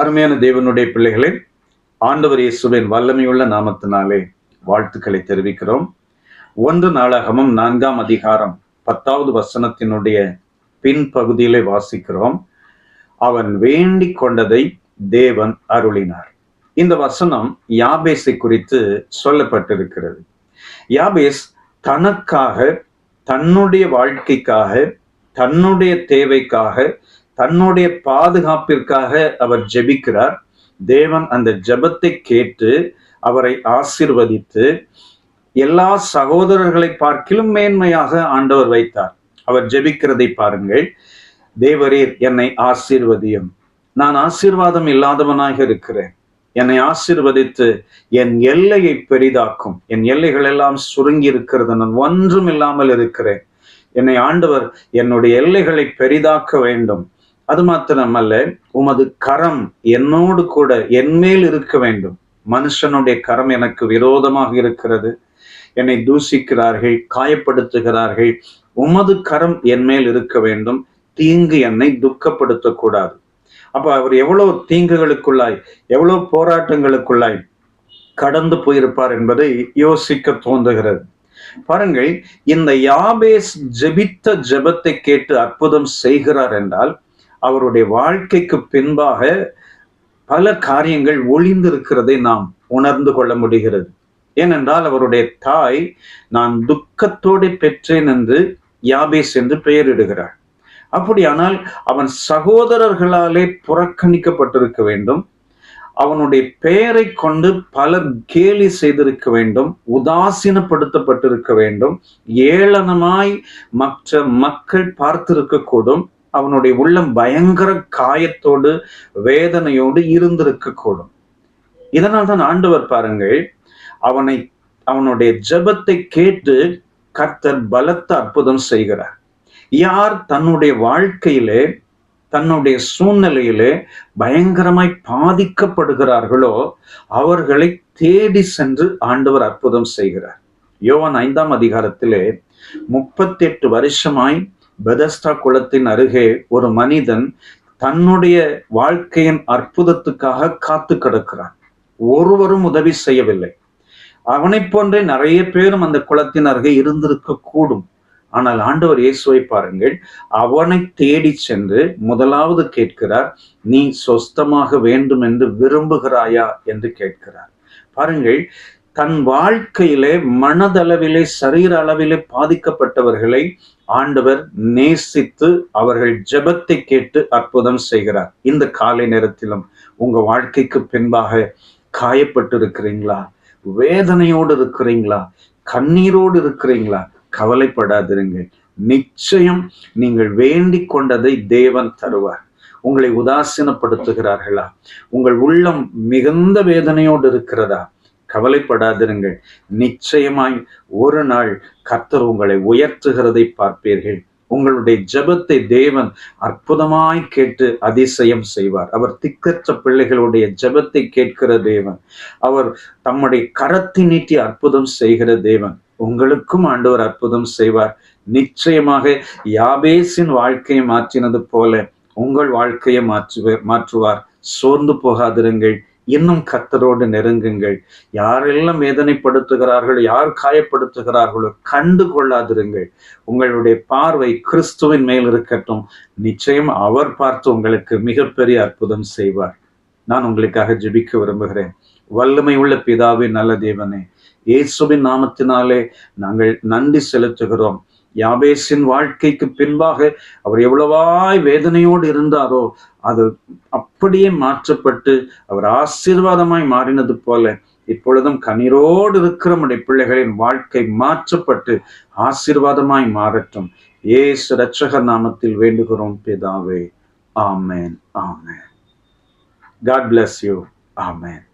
அருமையான தேவனுடைய பிள்ளைகளே ஆண்டவர் இயேசுவின் வல்லமையுள்ள நாமத்தினாலே வாழ்த்துக்களை தெரிவிக்கிறோம். ஒன்று நாளாகமும் நான்காம் அதிகாரம் பத்தாவது வசனத்தினுடைய பின்பகுதியிலே வாசிக்கிறோம். அவன் வேண்டிக் கொண்டதை தேவன் அருளினார். இந்த வசனம் யாபேஸை குறித்து சொல்லப்பட்டிருக்கிறது. யாபேஸ் தனக்காக தன்னுடைய வாழ்க்கைக்காக தன்னுடைய தேவைக்காக தன்னுடைய பாதுகாப்பிற்காக அவர் ஜெபிக்கிறார். தேவன் அந்த ஜெபத்தை கேட்டு அவரை ஆசிர்வதித்து எல்லா சகோதரர்களை பார்க்கிலும் மேன்மையாக ஆண்டவர் வைத்தார். அவர் ஜெபிக்கிறதை பாருங்கள். தேவரீர் என்னை ஆசீர்வதியும். நான் ஆசீர்வாதம் இல்லாதவனாக இருக்கிறேன். என்னை ஆசீர்வதித்து என் எல்லையை பெரிதாக்கும். என் எல்லைகள் எல்லாம் சுருங்கி இருக்கிறது. நான் ஒன்றும் இல்லாமல் இருக்கிறேன். என்னை ஆண்டவர் என்னுடைய எல்லைகளை பெரிதாக்க வேண்டும். அது மாத்திரமல்ல உமது கரம் என்னோடு கூட என்மேல் இருக்க வேண்டும். மனுஷனுடைய கரம் எனக்கு விரோதமாக இருக்கிறது. என்னை தூசிக்கிறார்கள் காயப்படுத்துகிறார்கள். உமது கரம் என்மேல் இருக்க வேண்டும். தீங்கு என்னை துக்கப்படுத்தக்கூடாது. அப்ப அவர் எவ்வளவு தீங்குகளுக்குள்ளாய் எவ்வளவு போராட்டங்களுக்குள்ளாய் கடந்து போயிருப்பார் என்பதை யோசிக்க தோன்றுகிறது. பாருங்கள் இந்த யாபேஸ் ஜெபித்த ஜெபத்தை கேட்டு அற்புதம் செய்கிறார் என்றால் அவருடைய வாழ்க்கைக்கு பின்பாக பல காரியங்கள் ஒளிந்திருக்கிறதை நாம் உணர்ந்து கொள்ள முடிகிறது. ஏனென்றால் அவருடைய தாய் நான் துக்கத்தோடு பெற்றேன் என்று யாபேஸ் என்று பெயரிடுகிறார் அப்படியானால் அவன் சகோதரர்களாலே புறக்கணிக்கப்பட்டிருக்க வேண்டும். அவனுடைய பெயரை கொண்டு பலர் கேலி செய்திருக்க வேண்டும் உதாசீனப்படுத்தப்பட்டிருக்க வேண்டும் ஏளனமாய் மற்ற மக்கள் பார்த்திருக்க கூடும் அவனுடைய உள்ளம் பயங்கர காயத்தோடு வேதனையோடு இருந்திருக்க கூடும் இதனால் தான் ஆண்டவர் பாருங்கள் அவனை அவனுடைய ஜபத்தை கேட்டு கர்த்தர் பலத்த அற்புதம் செய்கிறார். யார் தன்னுடைய வாழ்க்கையிலே தன்னுடைய சூழ்நிலையிலே பயங்கரமாய் பாதிக்கப்படுகிறார்களோ அவர்களை தேடி சென்று ஆண்டவர் அற்புதம் செய்கிறார். யோவான் ஐந்தாம் அதிகாரத்திலே முப்பத்தி எட்டு வருஷமாய் பெதஸ்டா குளத்தின் அருகே ஒரு மனிதன் தன்னுடைய வாழ்க்கையின் அற்புதத்துக்காக காத்து கிடக்கிறான். ஒருவரும் உதவி செய்யவில்லை. அவனைப் போன்றே நிறைய பேரும் அந்த குளத்தின் அருகே இருந்திருக்க கூடும். ஆனால் ஆண்டவர் இயேசுவை பாருங்கள் அவனை தேடி சென்று முதலாவது கேட்கிறார் நீ சொஸ்தமாக வேண்டும் என்று விரும்புகிறாயா? என்று கேட்கிறார். பாருங்கள் தன் வாழ்க்கையிலே மனதளவிலே சரீர அளவிலே பாதிக்கப்பட்டவர்களை ஆண்டவர் நேசித்து அவர்கள் ஜெபத்தை கேட்டு அற்புதம் செய்கிறார். இந்த காலை நேரத்திலும் உங்க வாழ்க்கைக்கு பின்பாக காயப்பட்டு இருக்கிறீங்களா வேதனையோடு இருக்கிறீங்களா? கண்ணீரோடு இருக்கிறீங்களா? கவலைப்படாதிருங்கள். நிச்சயம் நீங்கள் வேண்டிக் கொண்டதை தேவன் தருவார். உங்களை உதாசீனப்படுத்துகிறார்களா? உங்கள் உள்ளம் மிகுந்த வேதனையோடு இருக்கிறதா? கவலைப்படாதிருங்கள். நிச்சயமாய் ஒரு நாள் கர்த்தர் உங்களை உயர்த்துகிறதை பார்ப்பீர்கள். உங்களுடைய ஜெபத்தை தேவன் அற்புதமாய் கேட்டு அதிசயம் செய்வார். அவர் திக்கற்ற பிள்ளைகளுடைய ஜெபத்தை கேட்கிற தேவன். அவர் தம்முடைய கரத்தை நீட்டி அற்புதம் செய்கிற தேவன். உங்களுக்கும் ஆண்டவர் அற்புதம் செய்வார். நிச்சயமாக யாபேசின் வாழ்க்கையை மாற்றினது போல உங்கள் வாழ்க்கையை மாற்றுவ மாற்றுவார். சோர்ந்து போகாதிருங்கள். இன்னும் கத்தரோடு நெருங்குங்கள். யாரெல்லாம் வேதனைப்படுத்துகிறார்களோ யார் காயப்படுத்துகிறார்களோ கண்டு கொள்ளாதிருங்கள் உங்களுடைய பார்வை கிறிஸ்துவின் மேல் இருக்கட்டும். நிச்சயம் அவர் பார்த்து உங்களுக்கு மிகப்பெரிய அற்புதம் செய்வார். நான் உங்களுக்காக ஜெபிக்க விரும்புகிறேன். வல்லமை உள்ள பிதாவின் நல்ல தேவனே இயேசுவின் நாமத்தினாலே நாங்கள் நன்றி செலுத்துகிறோம். யாபேஸின் வாழ்க்கைக்கு பின்பாக அவர் எவ்வளவாய் வேதனையோடு இருந்தாரோ அது அப்படியே மாற்றப்பட்டு அவர் ஆசீர்வாதமாய் மாறினது போல இப்பொழுதும் கண்ணீரோடு இருக்கிற நம்முடைய பிள்ளைகளின் வாழ்க்கை மாற்றப்பட்டு ஆசீர்வாதமாய் மாறட்டும். ஏசு ரட்சகர் நாமத்தில் வேண்டுகிறோம் பிதாவே. ஆமேன் ஆமேன். God bless you amen